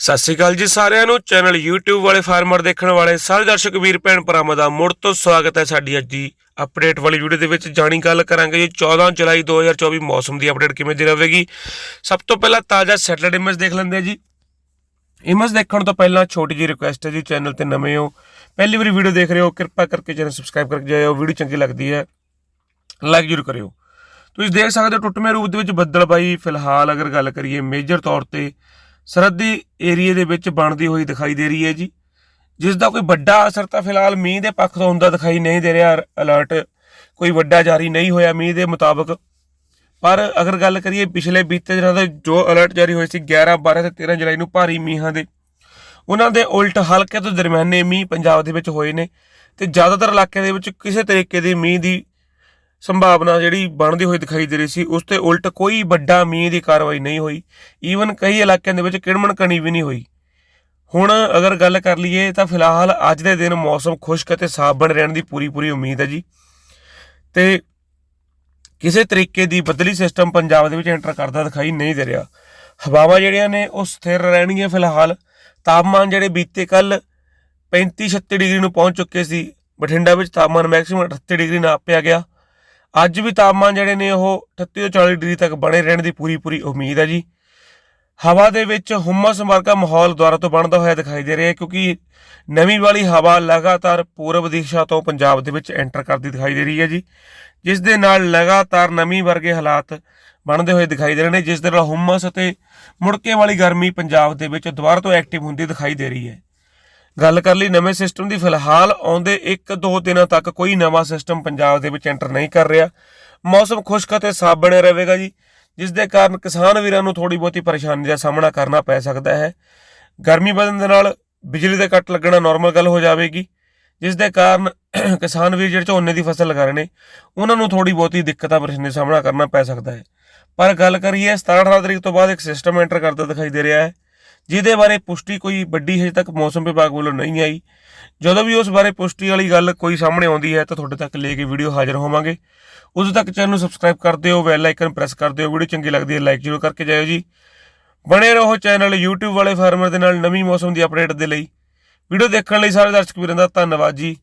ਸਤਿ ਸ਼੍ਰੀ ਅਕਾਲ ਜੀ ਸਾਰਿਆਂ ਨੂੰ। ਚੈਨਲ YouTube ਵਾਲੇ ਫਾਰਮਰ ਦੇਖਣ ਵਾਲੇ ਸਾਰੇ ਦਰਸ਼ਕ ਵੀਰ, ਭੈਣ ਭਰਾਵਾਂ ਦਾ ਮੁੜ ਤੋਂ ਸਵਾਗਤ ਹੈ ਸਾਡੀ ਅੱਜ ਦੀ ਅਪਡੇਟ ਵਾਲੀ ਵੀਡੀਓ ਦੇ ਵਿੱਚ। ਜਾਣੀ ਗੱਲ ਕਰਾਂਗੇ ਜੀ 14 ਜੁਲਾਈ 2024 ਮੌਸਮ ਦੀ ਅਪਡੇਟ ਕਿਵੇਂ ਦੀ ਰਹੇਗੀ। ਸਭ ਤੋਂ ਪਹਿਲਾਂ ਤਾਜ਼ਾ ਸੈਟਲਡ ਇਮੇਜ ਦੇਖ ਲੈਂਦੇ ਆ ਜੀ। ਇਮੇਜ ਦੇਖਣ ਤੋਂ ਪਹਿਲਾਂ ਛੋਟੀ ਜਿਹੀ ਰਿਕੁਐਸਟ ਹੈ ਜੀ ਚੈਨਲ ਤੇ ਨਵੇਂ ਹੋ, ਪਹਿਲੀ ਵਾਰੀ ਵੀਡੀਓ ਦੇਖ ਰਹੇ ਹੋ, ਕਿਰਪਾ ਕਰਕੇ ਚੈਨਲ ਸਬਸਕ੍ਰਾਈਬ ਕਰਕੇ ਜਾਇਓ ਵੀਡੀਓ ਚੰਗੀ ਲੱਗਦੀ ਹੈ ਲਾਈਕ ਜ਼ਰੂਰ ਕਰਿਓ। ਤੁਸੀਂ ਦੇਖ ਸਕਦੇ ਹੋ ਟੁੱਟਵੇਂ ਰੂਪ ਦੇ ਵਿੱਚ ਬੱਦਲਬਾਈ, ਫਿਲਹਾਲ ਅਗਰ ਗੱਲ ਕਰੀਏ ਮੇਜਰ ਤੌਰ ਤੇ ਸਰਹੱਦੀ ਏਰੀਏ ਦੇ ਵਿੱਚ ਬਣਦੀ ਹੋਈ ਦਿਖਾਈ ਦੇ ਰਹੀ ਹੈ ਜੀ। ਜਿਸ ਦਾ ਕੋਈ ਵੱਡਾ ਅਸਰ ਤਾਂ ਫਿਲਹਾਲ ਮੀਂਹ ਦੇ ਪੱਖ ਤੋਂ ਹੁੰਦਾ ਦਿਖਾਈ ਨਹੀਂ ਦੇ ਰਿਹਾ। ਅਲਰਟ ਕੋਈ ਵੱਡਾ ਜਾਰੀ ਨਹੀਂ ਹੋਇਆ ਮੀਂਹ ਦੇ ਮੁਤਾਬਕ। ਪਰ ਅਗਰ ਗੱਲ ਕਰੀਏ ਪਿਛਲੇ ਬੀਤੇ ਦਿਨਾਂ ਦਾ ਜੋ ਅਲਰਟ ਜਾਰੀ ਹੋਏ ਸੀ 11 12 ਤੇ 13 ਜੁਲਾਈ ਨੂੰ ਭਾਰੀ ਮੀਂਹਾਂ ਦੇ। ਉਹਨਾਂ ਦੇ ਉਲਟ ਹਲਕੇ ਤੋਂ ਦਰਮਿਆਨੇ ਮੀਂਹ ਪੰਜਾਬ ਦੇ ਵਿੱਚ ਹੋਏ ਨੇ ਤੇ ਜ਼ਿਆਦਾਤਰ ਇਲਾਕਿਆਂ ਦੇ ਵਿੱਚ ਕਿਸੇ ਤਰੀਕੇ ਦੇ ਮੀਂਹ ਦੀ ਸੰਭਾਵਨਾ ਜਿਹੜੀ ਬਣਦੀ ਹੋਈ ਦਿਖਾਈ ਦੇ ਰਹੀ ਸੀ, ਉਸ ਤੇ ਉਲਟ ਕੋਈ ਵੱਡਾ ਮੀਂਹ ਦੀ ਕਾਰਵਾਈ ਨਹੀਂ ਹੋਈ। ਈਵਨ ਕਈ ਇਲਾਕਿਆਂ ਦੇ ਵਿੱਚ ਕਿੜਮਣ ਕਣੀ ਵੀ ਨਹੀਂ ਹੋਈ। ਹੁਣ ਅਗਰ ਗੱਲ ਕਰ ਲਈਏ ਤਾਂ ਫਿਲਹਾਲ ਅੱਜ ਦੇ ਦਿਨ ਮੌਸਮ ਖੁਸ਼ਕ ਅਤੇ ਸਾਫ਼ ਬਣ ਰਹਿਣ ਦੀ ਪੂਰੀ ਪੂਰੀ ਉਮੀਦ ਹੈ ਜੀ। ਤੇ ਕਿਸੇ ਤਰੀਕੇ ਦੀ ਬਦਲੀ ਸਿਸਟਮ ਪੰਜਾਬ ਦੇ ਵਿੱਚ ਐਂਟਰ ਕਰਦਾ ਦਿਖਾਈ ਨਹੀਂ ਦੇ ਰਿਹਾ। ਹਵਾਵਾਂ ਜਿਹੜੀਆਂ ਨੇ, ਉਹ ਸਥਿਰ ਰਹਿਣਗੀਆਂ ਫਿਲਹਾਲ। ਤਾਪਮਾਨ ਜਿਹੜੇ ਬੀਤੇ ਕੱਲ 35 36 ਡਿਗਰੀ ਨੂੰ ਪਹੁੰਚ ਚੁੱਕੇ ਸੀ, ਬਠਿੰਡਾ ਵਿੱਚ ਤਾਪਮਾਨ ਮੈਕਸਿਮਮ 38 ਡਿਗਰੀ ਨਾਪਿਆ ਗਿਆ। ਅੱਜ ਵੀ ਤਾਪਮਾਨ ਜਿਹੜੇ ਨੇ ਉਹ 38 ਤੋਂ 40 ਡਿਗਰੀ ਤੱਕ ਬਣੇ ਰਹਿਣ ਦੀ ਪੂਰੀ ਪੂਰੀ ਉਮੀਦ ਹੈ ਜੀ। ਹਵਾ ਦੇ ਵਿੱਚ ਹੁਮਸ ਵਰਗਾ ਮਾਹੌਲ ਦੁਆਰਾ ਤੋਂ ਬਣਦਾ ਹੋਇਆ ਦਿਖਾਈ ਦੇ ਰਿਹਾ ਹੈ ਕਿਉਂਕਿ ਨਵੀਂ ਵਾਲੀ ਹਵਾ ਲਗਾਤਾਰ ਪੂਰਬ ਦਿਸ਼ਾ ਤੋਂ ਪੰਜਾਬ ਦੇ ਵਿੱਚ ਐਂਟਰ ਕਰਦੀ ਦਿਖਾਈ ਦੇ ਰਹੀ ਹੈ ਜੀ। ਜਿਸ ਦੇ ਨਾਲ ਲਗਾਤਾਰ ਨਮੀ ਵਰਗੇ ਹਾਲਾਤ ਬਣਦੇ ਹੋਏ ਦਿਖਾਈ ਦੇ ਰਹੇ ਨੇ, ਜਿਸ ਦੇ ਨਾਲ ਹੁਮਸ ਅਤੇ ਮੁੜਕੇ ਵਾਲੀ ਗਰਮੀ ਪੰਜਾਬ ਦੇ ਵਿੱਚ ਦੁਬਾਰਾ ਤੋਂ ਐਕਟਿਵ ਹੁੰਦੀ ਦਿਖਾਈ ਦੇ ਰਹੀ ਹੈ। ਗੱਲ ਕਰ ਲਈ ਨਵੇਂ ਸਿਸਟਮ ਦੀ, ਫਿਲਹਾਲ ਆਉਂਦੇ 1-2 ਦਿਨਾਂ ਤੱਕ ਕੋਈ ਨਵਾਂ ਸਿਸਟਮ ਪੰਜਾਬ ਦੇ ਵਿੱਚ ਐਂਟਰ ਨਹੀਂ ਕਰ ਰਿਹਾ। ਮੌਸਮ ਖੁਸ਼ਕ ਅਤੇ ਸਾਫ਼ ਬਣਿਆ ਰਹੇਗਾ ਜੀ, ਜਿਸ ਦੇ ਕਾਰਨ ਕਿਸਾਨ ਵੀਰਾਂ ਨੂੰ ਥੋੜੀ ਬਹੁਤੀ ਪਰੇਸ਼ਾਨੀ ਦਾ ਸਾਹਮਣਾ ਕਰਨਾ ਪੈ ਸਕਦਾ ਹੈ। ਗਰਮੀ ਵਧਣ ਦੇ ਨਾਲ ਬਿਜਲੀ ਦੇ ਕੱਟ ਲੱਗਣਾ ਨਾਰਮਲ ਗੱਲ ਹੋ ਜਾਵੇਗੀ, ਜਿਸ ਦੇ ਕਾਰਨ ਕਿਸਾਨ ਵੀਰ ਜਿਹੜੇ ਝੋਨੇ ਦੀ ਫਸਲ ਲਗਾ ਰਹੇ ਨੇ, ਉਹਨਾਂ ਨੂੰ ਥੋੜੀ ਬਹੁਤੀ ਦਿੱਕਤਾਂ ਪਰੇਸ਼ਾਨੀ ਦਾ ਸਾਹਮਣਾ ਕਰਨਾ ਪੈ ਸਕਦਾ ਹੈ। ਪਰ ਗੱਲ ਕਰੀਏ 17-18 ਤਰੀਕ ਤੋਂ ਬਾਅਦ ਇੱਕ ਸਿਸਟਮ ਐਂਟਰ ਕਰਦਾ ਦਿਖਾਈ ਦੇ ਰਿਹਾ ਹੈ। ਜਿਹਦੇ ਬਾਰੇ ਪੁਸ਼ਟੀ ਕੋਈ ਵੱਡੀ ਹਜੇ ਤੱਕ ਮੌਸਮ ਵਿਭਾਗ ਵੱਲੋਂ ਨਹੀਂ ਆਈ। ਜਦੋਂ ਵੀ ਉਸ ਬਾਰੇ ਪੁਸ਼ਟੀ ਵਾਲੀ ਗੱਲ ਕੋਈ ਸਾਹਮਣੇ ਆਉਂਦੀ ਹੈ ਤਾਂ ਤੁਹਾਡੇ ਤੱਕ ਲੈ ਕੇ ਵੀਡੀਓ ਹਾਜ਼ਰ ਹੋਵਾਂਗੇ। ਉਦੋਂ ਤੱਕ ਚੈਨਲ ਨੂੰ ਸਬਸਕ੍ਰਾਈਬ ਕਰ ਦਿਓ, ਬੈਲ ਆਈਕਨ ਪ੍ਰੈਸ ਕਰ ਦਿਓ, ਵੀਡੀਓ ਚੰਗੀ ਲੱਗਦੀ ਹੈ ਲਾਈਕ ਜ਼ਰੂਰ ਕਰਕੇ ਜਾਇਓ ਜੀ। ਬਣੇ ਰਹੋ ਚੈਨਲ YouTube ਵਾਲੇ ਫਾਰਮਰ ਦੇ ਨਾਲ ਨਵੀਂ ਮੌਸਮ ਦੀ ਅਪਡੇਟ ਦੇ ਲਈ। ਵੀਡੀਓ ਦੇਖਣ ਲਈ ਸਾਰੇ ਦਰਸ਼ਕ ਵੀਰਾਂ ਦਾ ਧੰਨਵਾਦ ਜੀ।